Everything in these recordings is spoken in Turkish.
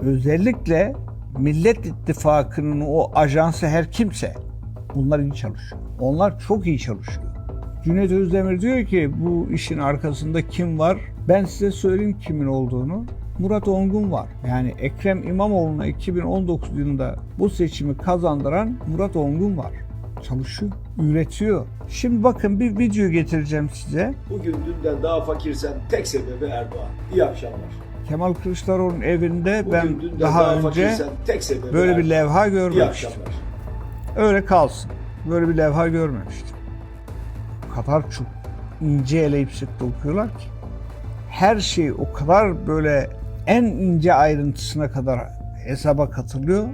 Özellikle Millet İttifakı'nın o ajansı her kimse bunlar iyi çalışıyor. Onlar çok iyi çalışıyor. Cüneyt Özdemir diyor ki bu işin arkasında kim var? Ben size söyleyeyim kimin olduğunu. Murat Ongun var. Yani Ekrem İmamoğlu'na 2019 yılında bu seçimi kazandıran Murat Ongun var. Çalışıyor, üretiyor. Şimdi bakın bir video getireceğim size. Bugün dünden daha fakirsen tek sebebi Erdoğan. İyi akşamlar. Kemal Kılıçdaroğlu'nun evinde Bugün ben dünden daha önce böyle bir levha görmemiştim. Öyle kalsın. Böyle bir levha görmemiştim. O kadar çok ince eleyip sık dokuyorlar ki. Her şey o kadar böyle en ince ayrıntısına kadar hesaba katılıyor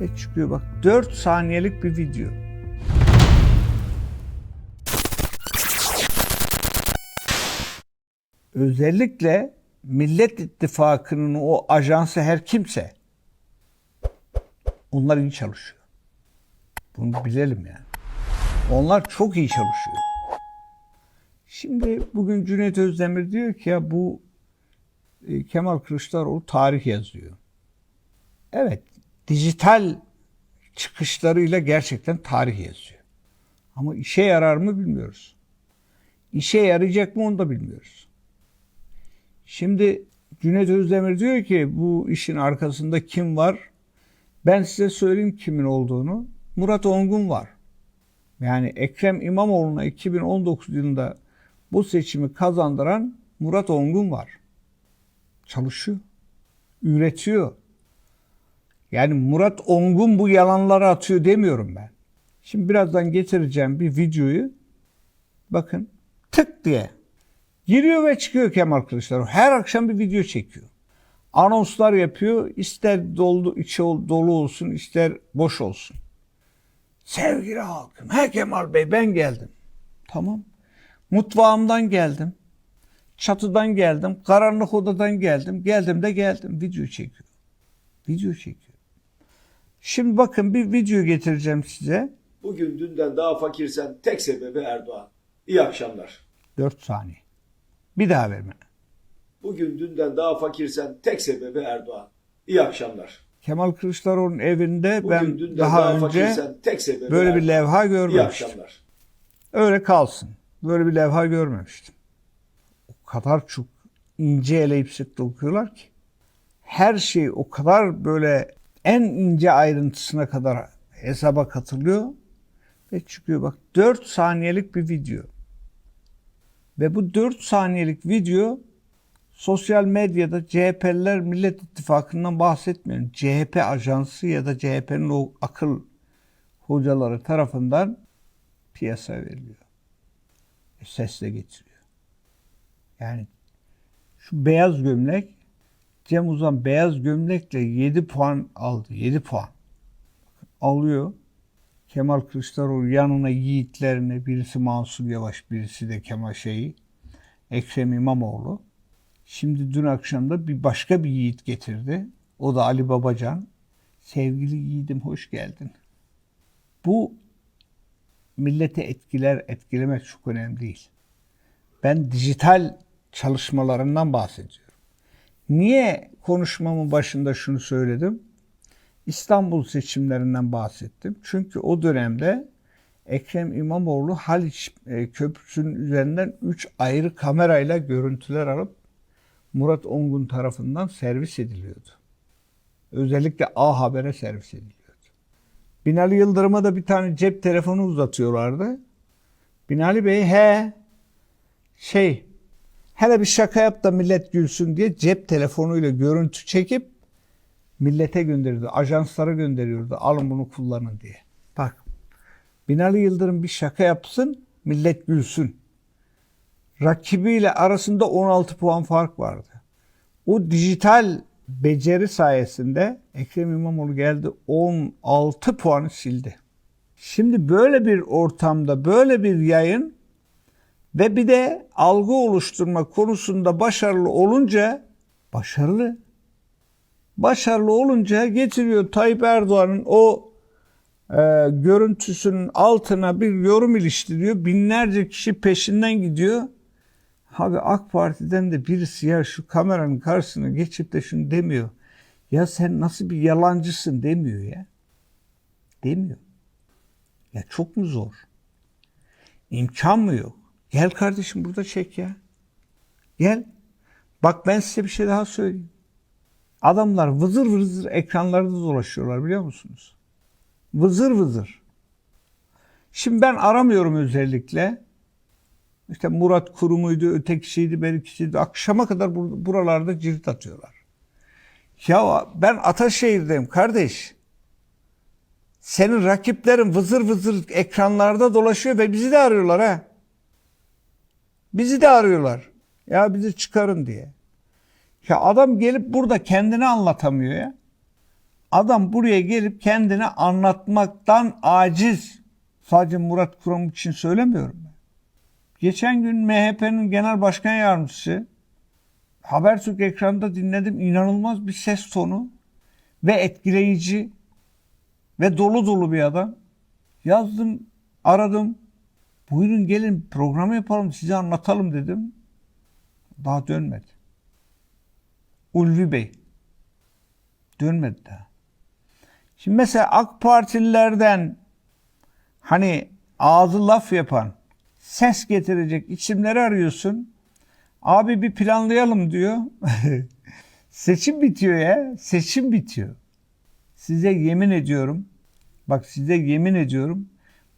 ve çıkıyor bak 4 saniyelik bir video. Özellikle Millet İttifakı'nın o ajansı her kimse onlar iyi çalışıyor. Bunu bilelim yani. Onlar çok iyi çalışıyor. Şimdi bugün Cüneyt Özdemir diyor ki ya bu e, Kemal Kılıçdaroğlu tarih yazıyor. Evet, dijital çıkışlarıyla gerçekten tarih yazıyor. Ama işe yarar mı bilmiyoruz. İşe yarayacak mı onu da bilmiyoruz. Şimdi Cüneyt Özdemir diyor ki bu işin arkasında kim var? Ben size söyleyeyim kimin olduğunu. Murat Ongun var. Yani Ekrem İmamoğlu'na 2019 yılında bu seçimi kazandıran Murat Ongun var. Çalışıyor. Üretiyor. Yani Murat Ongun bu yalanları atıyor demiyorum ben. Şimdi birazdan getireceğim bir videoyu. Bakın tık diye giriyor ve çıkıyor Kemal Kılıçdaroğlu. Her akşam bir video çekiyor. Anonslar yapıyor. İster dolu, içi ol- dolu olsun, ister boş olsun. Sevgili halkım, he Kemal Bey ben geldim. Tamam. Mutfağımdan geldim. Çatıdan geldim. Karanlık odadan geldim. Geldim de geldim. Video çekiyor. Video çekiyor. Şimdi bakın bir video getireceğim size. Bugün dünden daha fakirsen tek sebebi Erdoğan. İyi akşamlar. 4 saniye. Bir daha verme. Bugün dünden daha fakirsen tek sebebi Erdoğan. İyi akşamlar. Kemal Kılıçdaroğlu'nun evinde Bugün ben dünden daha önce tek sebebi böyle bir Erdoğan. levha İyi görmemiştim. akşamlar. Öyle kalsın. Böyle bir levha görmemiştim. O kadar çok ince eleyip sık dokuyorlar ki. Her şey o kadar böyle en ince ayrıntısına kadar hesaba katılıyor ve çıkıyor. Bak 4 saniyelik bir video. Ve bu 4 saniyelik video sosyal medyada CHP'liler Millet İttifakı'ndan bahsetmiyorum. CHP ajansı ya da CHP'nin o akıl hocaları tarafından piyasa veriliyor. E, sesle getiriyor. Yani şu beyaz gömlek Cem Uzan beyaz gömlekle 7 puan aldı. 7 puan. Alıyor. Kemal Kılıçdaroğlu yanına yiğitlerine birisi Mansur Yavaş, birisi de Kemal şeyi Ekrem İmamoğlu. Şimdi dün akşam da bir başka bir yiğit getirdi. O da Ali Babacan. Sevgili yiğidim hoş geldin. Bu milleti etkiler, etkilemek çok önemli değil. Ben dijital çalışmalarından bahsediyorum. Niye konuşmamın başında şunu söyledim? İstanbul seçimlerinden bahsettim. Çünkü o dönemde Ekrem İmamoğlu Haliç e, Köprüsü'nün üzerinden 3 ayrı kamerayla görüntüler alıp Murat Ongun tarafından servis ediliyordu. Özellikle A Haber'e servis ediliyordu. Binali Yıldırım'a da bir tane cep telefonu uzatıyorlardı. Binali Bey he şey hele bir şaka yap da millet gülsün diye cep telefonuyla görüntü çekip millete gönderiyordu. Ajanslara gönderiyordu. Alın bunu kullanın diye. Bak Binali Yıldırım bir şaka yapsın millet gülsün. Rakibiyle arasında 16 puan fark vardı. O dijital beceri sayesinde Ekrem İmamoğlu geldi 16 puanı sildi. Şimdi böyle bir ortamda böyle bir yayın ve bir de algı oluşturma konusunda başarılı olunca başarılı başarılı olunca getiriyor Tayyip Erdoğan'ın o e, görüntüsünün altına bir yorum iliştiriyor. Binlerce kişi peşinden gidiyor. Abi AK Parti'den de birisi ya şu kameranın karşısına geçip de şunu demiyor. Ya sen nasıl bir yalancısın demiyor ya. Demiyor. Ya çok mu zor? İmkan mı yok? Gel kardeşim burada çek ya. Gel. Bak ben size bir şey daha söyleyeyim. Adamlar vızır vızır ekranlarda dolaşıyorlar biliyor musunuz? Vızır vızır. Şimdi ben aramıyorum özellikle. İşte Murat Kurumu'ydu, ötekisiydi, berikisiydi. Akşama kadar bur- buralarda cirit atıyorlar. Ya ben Ataşehir'deyim kardeş. Senin rakiplerin vızır vızır ekranlarda dolaşıyor ve bizi de arıyorlar ha. Bizi de arıyorlar. Ya bizi çıkarın diye. Ya adam gelip burada kendini anlatamıyor ya. Adam buraya gelip kendini anlatmaktan aciz. Sadece Murat Kurum için söylemiyorum. Geçen gün MHP'nin genel başkan yardımcısı Habertürk ekranda dinledim inanılmaz bir ses tonu ve etkileyici ve dolu dolu bir adam. Yazdım, aradım. Buyurun gelin programı yapalım size anlatalım dedim. Daha dönmedi. Ulvi Bey. Dönmedi daha. Şimdi mesela AK Partililerden hani ağzı laf yapan, ses getirecek isimleri arıyorsun. Abi bir planlayalım diyor. Seçim bitiyor ya. Seçim bitiyor. Size yemin ediyorum. Bak size yemin ediyorum.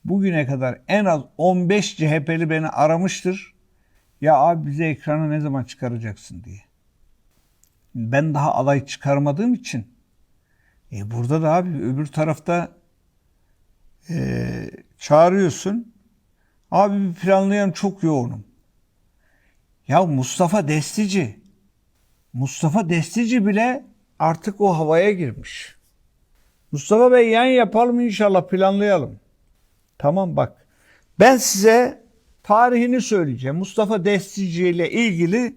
Bugüne kadar en az 15 CHP'li beni aramıştır. Ya abi bize ekrana ne zaman çıkaracaksın diye. Ben daha aday çıkarmadığım için. E burada da abi öbür tarafta e, çağırıyorsun. Abi bir planlayan çok yoğunum. Ya Mustafa Destici. Mustafa Destici bile artık o havaya girmiş. Mustafa Bey yan yapalım inşallah planlayalım. Tamam bak. Ben size tarihini söyleyeceğim. Mustafa Destici ile ilgili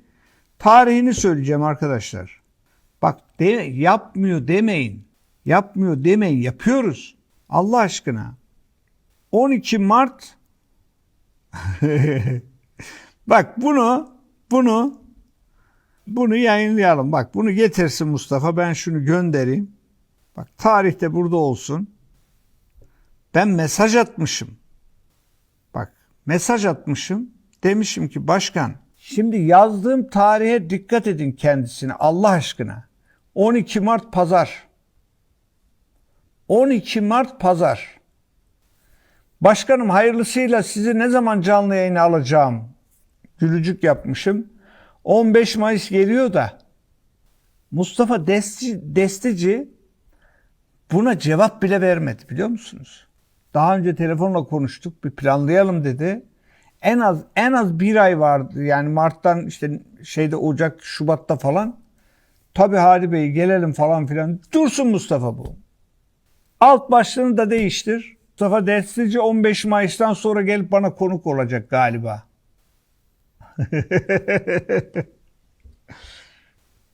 tarihini söyleyeceğim arkadaşlar. Bak de, yapmıyor demeyin. Yapmıyor demeyin. Yapıyoruz. Allah aşkına. 12 Mart Bak bunu bunu bunu yayınlayalım. Bak bunu getirsin Mustafa. Ben şunu göndereyim. Bak tarihte burada olsun. Ben mesaj atmışım. Bak mesaj atmışım. Demişim ki başkan şimdi yazdığım tarihe dikkat edin kendisine Allah aşkına. 12 Mart pazar. 12 Mart pazar. Başkanım hayırlısıyla sizi ne zaman canlı yayına alacağım? Gülücük yapmışım. 15 Mayıs geliyor da Mustafa Desti, Destici buna cevap bile vermedi biliyor musunuz? Daha önce telefonla konuştuk bir planlayalım dedi. En az en az bir ay vardı yani Mart'tan işte şeyde Ocak Şubat'ta falan. Tabii Hadi Bey gelelim falan filan. Dursun Mustafa bu. Alt başlığını da değiştir. Mustafa Destici 15 Mayıs'tan sonra gelip bana konuk olacak galiba.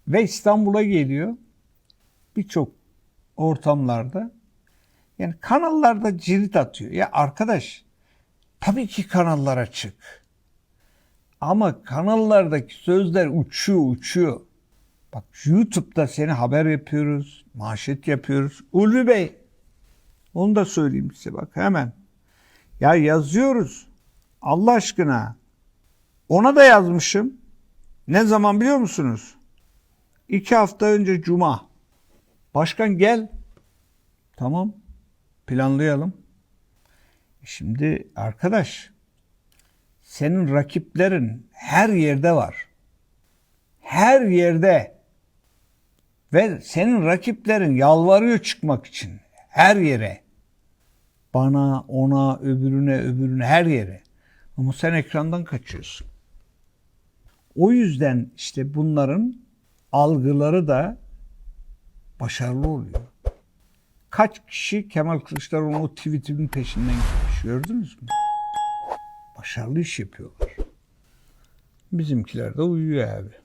Ve İstanbul'a geliyor. Birçok ortamlarda. Yani kanallarda cirit atıyor. Ya arkadaş tabii ki kanallara çık. Ama kanallardaki sözler uçuyor uçuyor. Bak YouTube'da seni haber yapıyoruz, manşet yapıyoruz. Ulvi Bey, onu da söyleyeyim size bak hemen. Ya yazıyoruz. Allah aşkına. Ona da yazmışım. Ne zaman biliyor musunuz? İki hafta önce Cuma. Başkan gel. Tamam. Planlayalım. Şimdi arkadaş senin rakiplerin her yerde var. Her yerde. Ve senin rakiplerin yalvarıyor çıkmak için. Her yere. Bana, ona, öbürüne, öbürüne, her yere. Ama sen ekrandan kaçıyorsun. O yüzden işte bunların algıları da başarılı oluyor. Kaç kişi Kemal Kılıçdaroğlu'nun o tweetinin peşinden gitmiş gördünüz mü? Başarılı iş yapıyorlar. Bizimkiler de uyuyor abi.